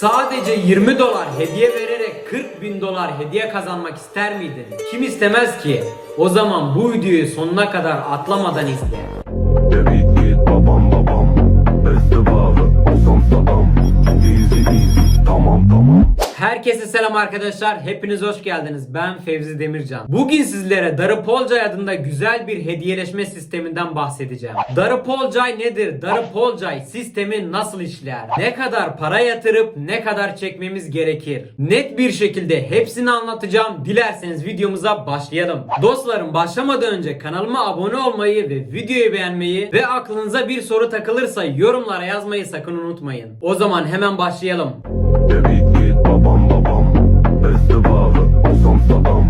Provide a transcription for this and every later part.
Sadece 20 dolar hediye vererek 40 bin dolar hediye kazanmak ister miydin? Kim istemez ki? O zaman bu videoyu sonuna kadar atlamadan izle. Tamam tamam Herkese selam arkadaşlar. Hepiniz hoş geldiniz. Ben Fevzi Demircan. Bugün sizlere Darıpolcay adında güzel bir hediyeleşme sisteminden bahsedeceğim. Darıpolcay nedir? Darıpolcay sistemi nasıl işler? Ne kadar para yatırıp ne kadar çekmemiz gerekir? Net bir şekilde hepsini anlatacağım. Dilerseniz videomuza başlayalım. Dostlarım başlamadan önce kanalıma abone olmayı ve videoyu beğenmeyi ve aklınıza bir soru takılırsa yorumlara yazmayı sakın unutmayın. O zaman hemen başlayalım. Ki babam babam Beste bağlı. Olsam sadam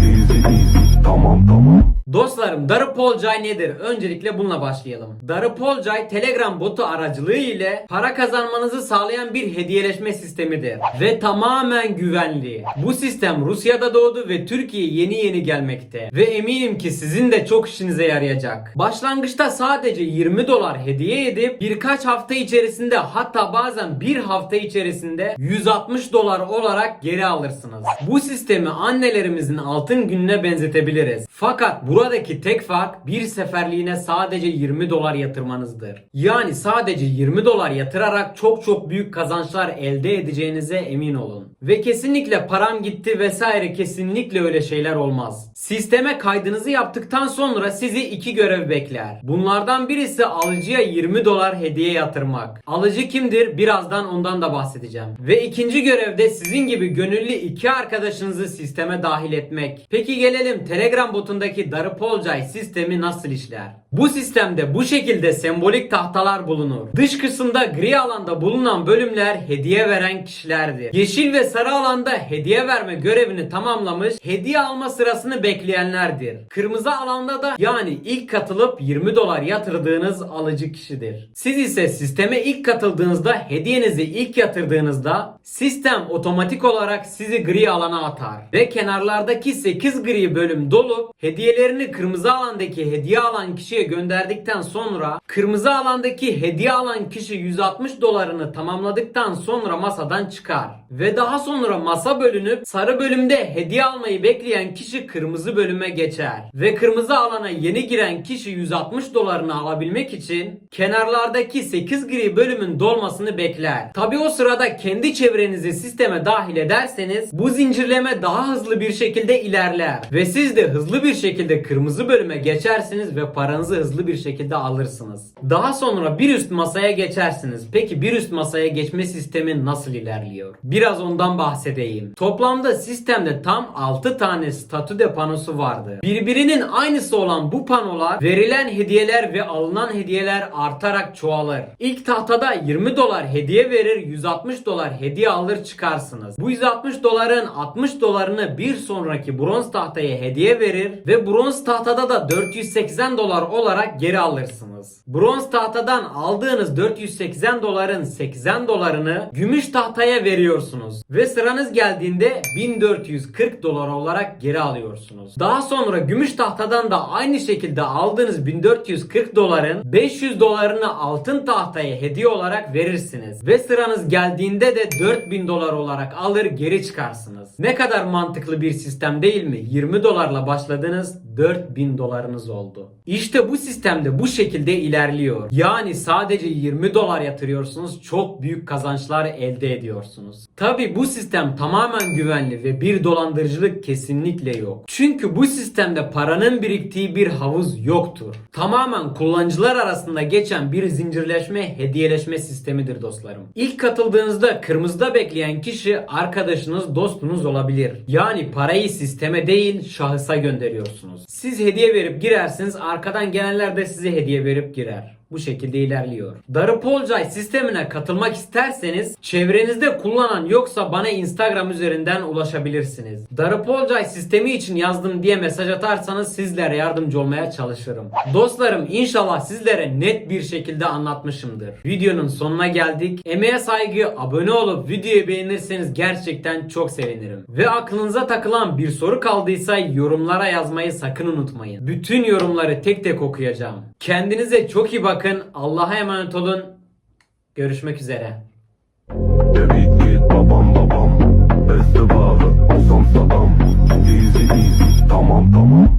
Easy easy. Tamam tamam Dostlarım Darıpolcay nedir? Öncelikle bununla başlayalım. Darıpolcay Telegram botu aracılığı ile para kazanmanızı sağlayan bir hediyeleşme sistemidir. Ve tamamen güvenli. Bu sistem Rusya'da doğdu ve Türkiye'ye yeni yeni gelmekte. Ve eminim ki sizin de çok işinize yarayacak. Başlangıçta sadece 20 dolar hediye edip birkaç hafta içerisinde hatta bazen bir hafta içerisinde 160 dolar olarak geri alırsınız. Bu sistemi annelerimizin altın gününe benzetebiliriz. Fakat buradaki tek fark bir seferliğine sadece 20 dolar yatırmanızdır. Yani sadece 20 dolar yatırarak çok çok büyük kazançlar elde edeceğinize emin olun. Ve kesinlikle param gitti vesaire kesinlikle öyle şeyler olmaz. Sisteme kaydınızı yaptıktan sonra sizi iki görev bekler. Bunlardan birisi alıcıya 20 dolar hediye yatırmak. Alıcı kimdir? Birazdan ondan da bahsedeceğim. Ve ikinci görevde sizin gibi gönüllü iki arkadaşınızı sisteme dahil etmek. Peki gelelim Telegram botundaki Darıpolcay sistemi nasıl işler? Bu sistemde bu şekilde sembolik tahtalar bulunur. Dış kısımda gri alanda bulunan bölümler hediye veren kişilerdir. Yeşil ve sarı alanda hediye verme görevini tamamlamış, hediye alma sırasını bekleyenlerdir. Kırmızı alanda da yani ilk katılıp 20 dolar yatırdığınız alıcı kişidir. Siz ise sisteme ilk katıldığınızda hediyenizi ilk yatırdığınızda sistem otomatik olarak sizi gri alana atar ve kenarlardaki 8 gri bölüm dolup hediyelerini kırmızı alandaki hediye alan kişiye gönderdikten sonra kırmızı alandaki hediye alan kişi 160 dolarını tamamladıktan sonra masadan çıkar ve daha sonra masa bölünüp sarı bölümde hediye almayı bekleyen kişi kırmızı bölüme geçer ve kırmızı alana yeni giren kişi 160 dolarını alabilmek için kenarlardaki 8 gri bölümün dolmasını bekler. Tabi o sırada kendi çevrenizi sisteme dahil ederseniz bu zincirleme daha hızlı bir şekilde ilerler ve siz de hızlı bir şekilde kırmızı bölüme geçersiniz ve paranızı hızlı bir şekilde alırsınız. Daha sonra bir üst masaya geçersiniz. Peki bir üst masaya geçme sistemi nasıl ilerliyor? Biraz ondan bahsedeyim. Toplamda sistemde tam 6 tane statüde panosu vardı. Birbirinin aynısı olan bu panolar verilen hediyeler ve alınan hediyeler artarak çoğalır. İlk tahtada 20 dolar hediye verir 160 dolar hediye alır çıkarsınız. Bu 160 doların 60 dolarını bir sonraki bronz tahtaya hediye verir ve bronz tahtada da 480 dolar olarak geri alırsınız. Bronz tahtadan aldığınız 480 doların 80 dolarını gümüş tahtaya veriyorsunuz ve sıranız geldiğinde 1440 dolar olarak geri alıyorsunuz. Daha sonra gümüş tahtadan da aynı şekilde aldığınız 1440 doların 500 dolarını altın tahtaya hediye olarak verirsiniz ve sıranız geldiğinde de 4000 dolar olarak alır geri çıkarsınız. Ne kadar mantıklı bir sistem değil mi? 20 dolarla başladınız 4000 dolarınız oldu. İşte bu sistemde bu şekilde ilerliyor. Yani sadece 20 dolar yatırıyorsunuz çok büyük kazançlar elde ediyorsunuz. Tabi bu sistem tamamen güvenli ve bir dolandırıcılık kesinlikle yok. Çünkü bu sistemde paranın biriktiği bir havuz yoktur. Tamamen kullanıcılar arasında geçen bir zincirleşme, hediyeleşme sistemidir dostlarım. İlk katıldığınızda kırmızıda bekleyen kişi arkadaşınız, dostunuz olabilir. Yani parayı sisteme değil şahısa gönderiyorsunuz. Siz hediye verip girersiniz, arkadan gelenler de size hediye verip girer. Bu şekilde ilerliyor. Darıpolcay sistemine katılmak isterseniz çevrenizde kullanan yoksa bana Instagram üzerinden ulaşabilirsiniz. Darıpolcay sistemi için yazdım diye mesaj atarsanız sizlere yardımcı olmaya çalışırım. Dostlarım inşallah sizlere net bir şekilde anlatmışımdır. Videonun sonuna geldik. Emeğe saygı, abone olup videoyu beğenirseniz gerçekten çok sevinirim. Ve aklınıza takılan bir soru kaldıysa yorumlara yazmayı sakın unutmayın. Bütün yorumları tek tek okuyacağım. Kendinize çok iyi bakın bakın. Allah'a emanet olun. Görüşmek üzere. babam babam. Beste bağlı. Osam sabam. Easy easy. Tamam tamam.